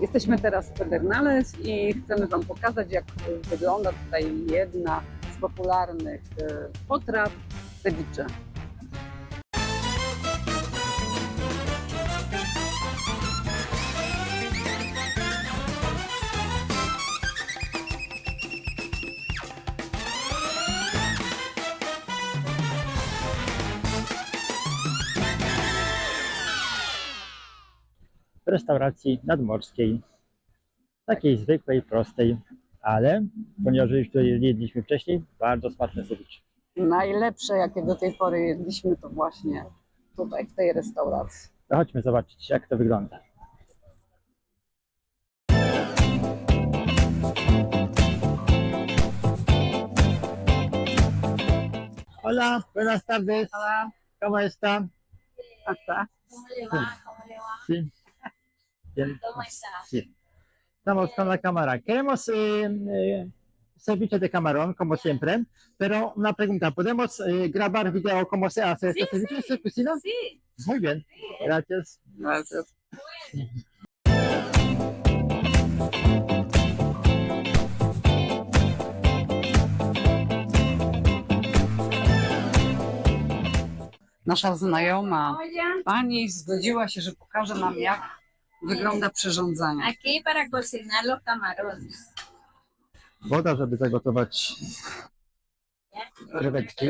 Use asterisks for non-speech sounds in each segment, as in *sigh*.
Jesteśmy teraz w Pedernales i chcemy Wam pokazać, jak wygląda tutaj jedna z popularnych e, potraw ceviche. Restauracji nadmorskiej. Takiej zwykłej, prostej, ale ponieważ już tutaj jedliśmy wcześniej, bardzo smaczne ceviche. Najlepsze, jakie do tej pory jedliśmy, to właśnie tutaj, w tej restauracji. To chodźmy zobaczyć, jak to wygląda. Hola, buenas tardes. Hola. ¿Cómo está? Hasta. ¿Cómo le va? ¿Cómo le va? Sí. Bien. ¿Cómo está? Sí. Estamos con la cámara. Queremos eh, eh, ceviche de camarón, como siempre, pero una pregunta, ¿podemos eh, grabar video cómo se hace Sí, este ceviche? sí. ¿Se cocina? Sí. Muy bien, gracias. Gracias. Nasza znajoma pani zgodziła się, że pokaże nam, jak wygląda przyrządzanie. aquí para cocinar los camarones. Woda, żeby zagotować krewetki.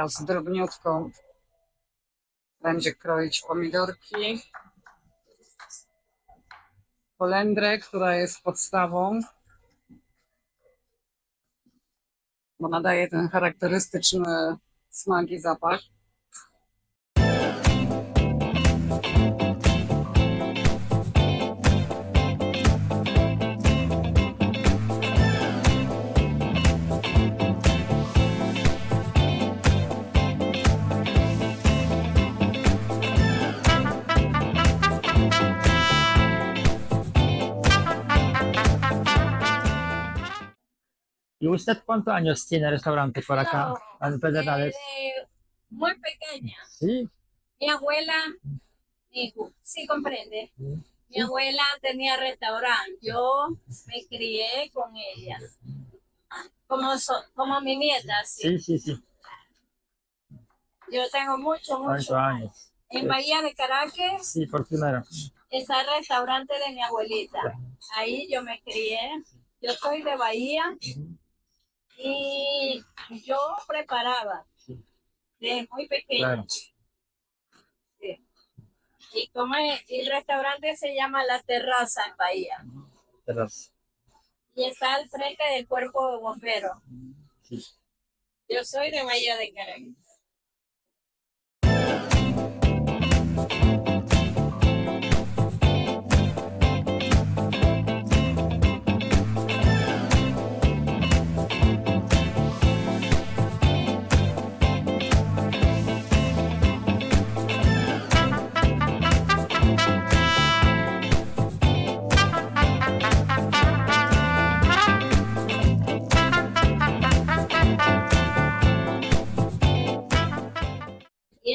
Teraz drobniutko będzie kroić pomidorki, kolendrę, która jest podstawą, bo nadaje ten charakterystyczny smak i zapach. ¿Y usted cuántos años tiene el restaurante por acá? En Pedernales? Eh, muy pequeña. Sí, Mi abuela, dijo, sí comprende. Mi abuela tenía restaurante. Yo me crié con ella. Como, so- como mi nieta, sí. sí, sí, sí. Yo tengo mucho, ¿Cuántos mucho. años? En Bahía de Caracas Sí, por primero. está el restaurante de mi abuelita. Ahí yo me crié. Yo soy de Bahía y yo preparaba desde muy pequeña. Claro. Sí. Y como es- el restaurante se llama La Terraza en Bahía Terraza. y está al frente del cuerpo de bomberos. Sí. Yo soy de Bahía de Caracas.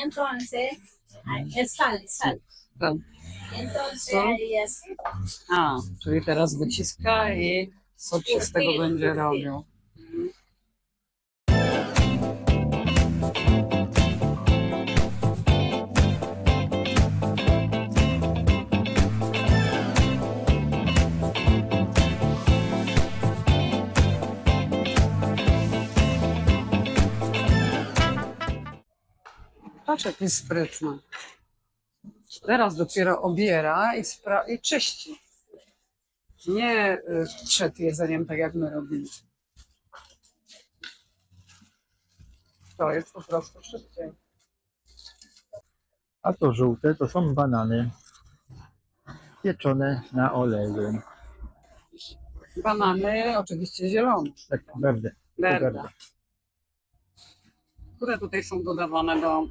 Entonces, ay, es sal, es sal. Tak. Y entonces ahí así. A, czyli teraz wyciska i sok się z tego będzie robił. Jaki sprytny. Teraz dopiero obiera i, spra- i czyści. Nie y, przed jedzeniem, tak jak my robimy. To jest po prostu szybciej. A to żółte to są banany. pieczone na oleju. Banany oczywiście zielone. Tak. Verde. Verde. które tutaj są dodawane do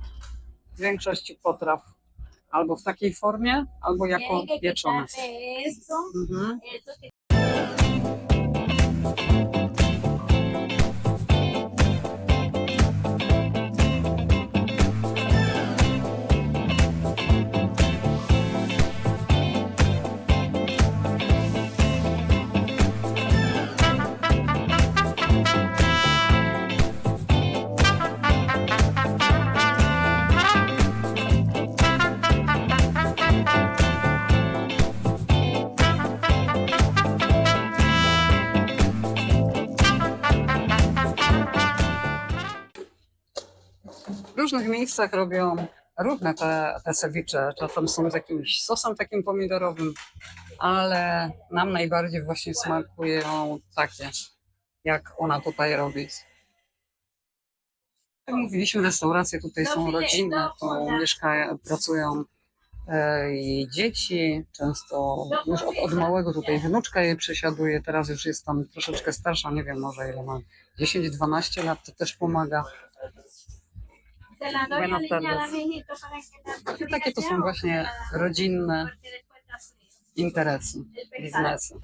większości potraw. Albo w takiej formie, albo jako pieczone. Mhm. Różnych miejscach robią różne te, te ceviche. Czasem są z jakimś sosem takim pomidorowym, ale nam najbardziej właśnie smakują takie, jak ona tutaj robi. Jak mówiliśmy, restauracje tutaj są rodzinne, tu mieszkają, pracują jej dzieci, często już od, od małego tutaj wnuczka jej przesiaduje, teraz już jest tam troszeczkę starsza, nie wiem może ile ma, 10-12 lat, to też pomaga. Se la doy Buenas al niño, a la tardes. viejito para que la I takie to są właśnie rodzinne porque después está frío. interesy, El pescado. biznesy.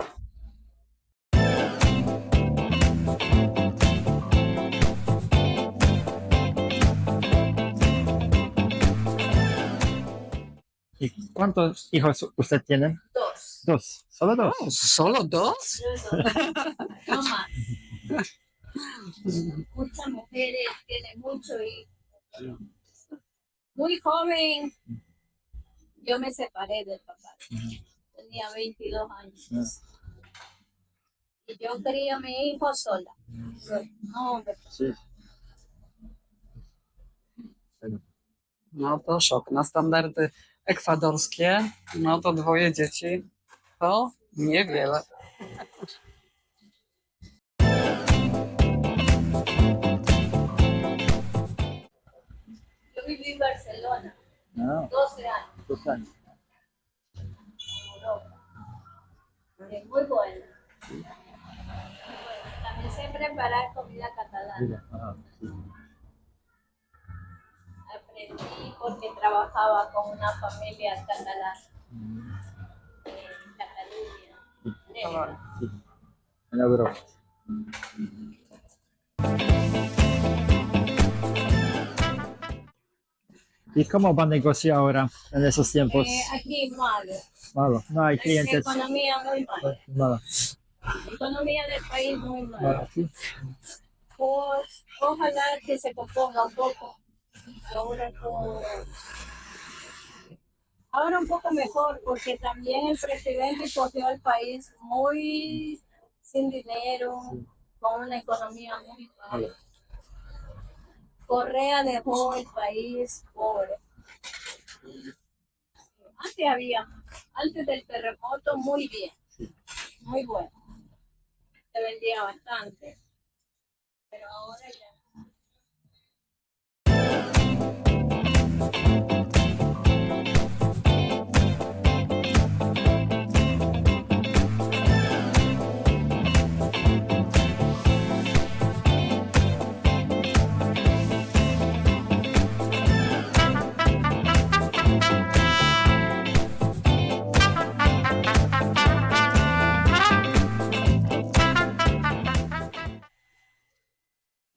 ¿Y cuántos hijos usted tiene? Dos. Dos. ¿Solo dos? Solo dos? *laughs* No más. Muchas mujeres tienen mucho y muy joven. Yo me separé del papá. Tenía 22 años. Y yo quería a mi hijo sola. No, hombre, Sí. No to szok. Na standardy ekwadorskie, no to dwoje dzieci to niewiele. No, 12 años dos años. en Europa. Es muy. Muy buena. También sé preparar comida catalana. Sí. Aprendí porque trabajaba con una familia catalana Mm, en Cataluña. Sí. En Europa. ¿Y cómo va el negocio ahora en esos tiempos? Eh, aquí malo. Malo. No hay La clientes. economía muy mala. Malo. La economía del país muy mala. Sí. Pues, ojalá que se componga un poco. Ahora, ahora un poco mejor, porque también el presidente cogió al país muy sin dinero, con una economía muy mala. Correa dejó el país pobre. Antes había, antes del terremoto, muy bien, muy bueno. Se vendía bastante. Pero ahora ya.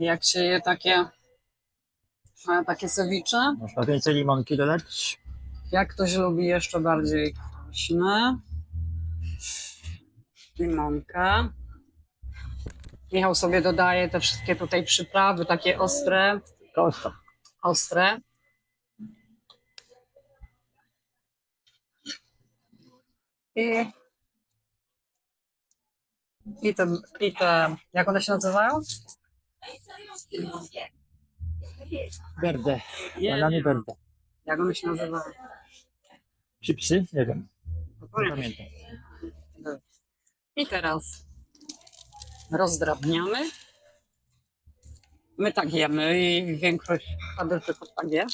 Jak się je takie, takie ceviche, Można więcej limonki dodać? jak ktoś lubi jeszcze bardziej kwaśne, limonkę. Michał sobie dodaje te wszystkie tutaj przyprawy, takie ostre, Prosto. ostre. I, i, te, I te, jak one się nazywają? Verde. Banany verde. Jak one się nazywają? Chipsy? Nie wiem. Nie pamiętam. I teraz rozdrabniamy. My tak jemy i większość Adelczyków tak je.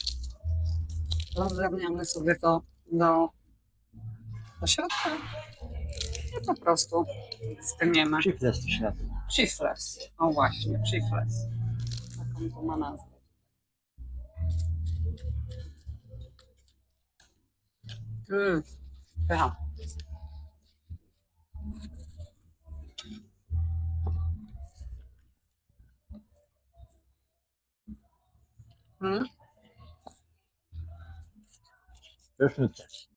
Rozdrabniamy sobie to do Do środka i po prostu stygniemy. Shiftless to się nazywa. Chiefless. O właśnie, chiefless. Taką to ma nazwę. Mmm, pycha. Mm, Pyszny też.